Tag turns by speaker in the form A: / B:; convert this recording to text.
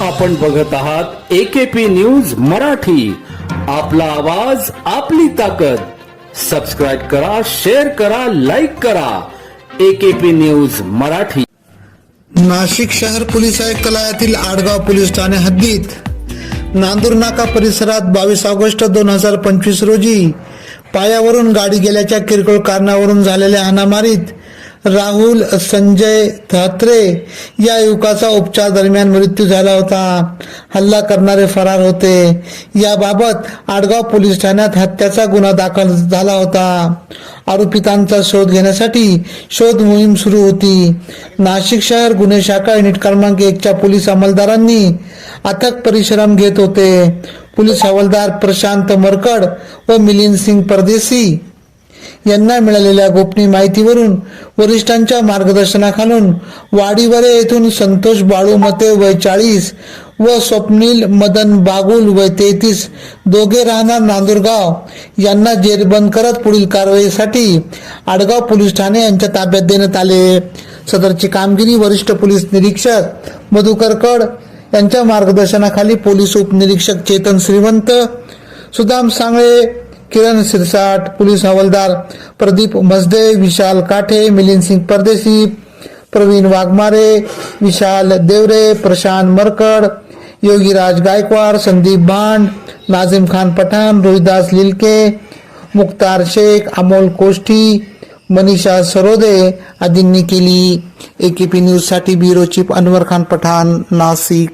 A: आपण बघत आहात एकेपी न्यूज मराठी. आपला आवाज आपली ताकद. सबस्क्राईब करा शेअर करा लाईक करा. AKP news Marathi.
B: नाशिक शहर पोलीस आयुक्तालयातील आडगाव पोलीस ठाणे हद्दीत. नांदूर नाका परिसरात बावीस ऑगस्ट दोन हजार पंचवीस रोजी पायावरून गाडी गेल्याच्या किरकोळ कारणावरून झालेल्या हाणामारीत राहुल संजय धात्रे या युवकाचा उपचार दरम्यान मृत्यू झाला होता. हल्ला करणारे फरार होते. याबाबत आडगाव पोलीस ठाण्यात हत्याचा गुन्हा दाखल झाला होता. आरोपितांचा शोध घेण्यासाठी शोध मोहीम सुरू होती. नाशिक शहर गुन्हे शाखा युनिट क्रमांक एकच्या पोलीस अंमलदारांनी अथक परिश्रम घेत होते. पोलीस हवालदार प्रशांत मरकड व मिलिंद सिंग परदेशी यांना मिळालेल्या गोपनीय माहितीवरून वरिष्ठांच्या मार्गदर्शनाखालून वाडीवरे येथून संतोष बाळू मते वय चाळीस व स्वप्नील मदन बागुल वय तेहतीस दोघे राहणार नांदुरगाव. यांना जेरबंद करत पुढील कारवाईसाठी आडगाव पोलीस ठाणे यांच्या ताब्यात देण्यात आले. सदरची कामगिरी वरिष्ठ पोलीस निरीक्षक मधुकर कड यांच्या मार्गदर्शनाखाली पोलीस उपनिरीक्षक चेतन श्रीवंत सुदाम सांगळे किरण सिरसाट पोलीस हवालदार प्रदीप मजदे विशाल काठे मिलिंद सिंग परदेशी प्रवीण वाघमारे विशाल देवरे प्रशांत मरकड योगीराज गायकवाड संदीप भांड नाझिम खान पठाण रोहिदास लिलके मुक्तार शेख अमोल कोष्टी मनीषा सरोदे आदींनी केली. एकेपी पी न्यूजसाठी ब्युरो चीफ अनवर खान पठाण नाशिक.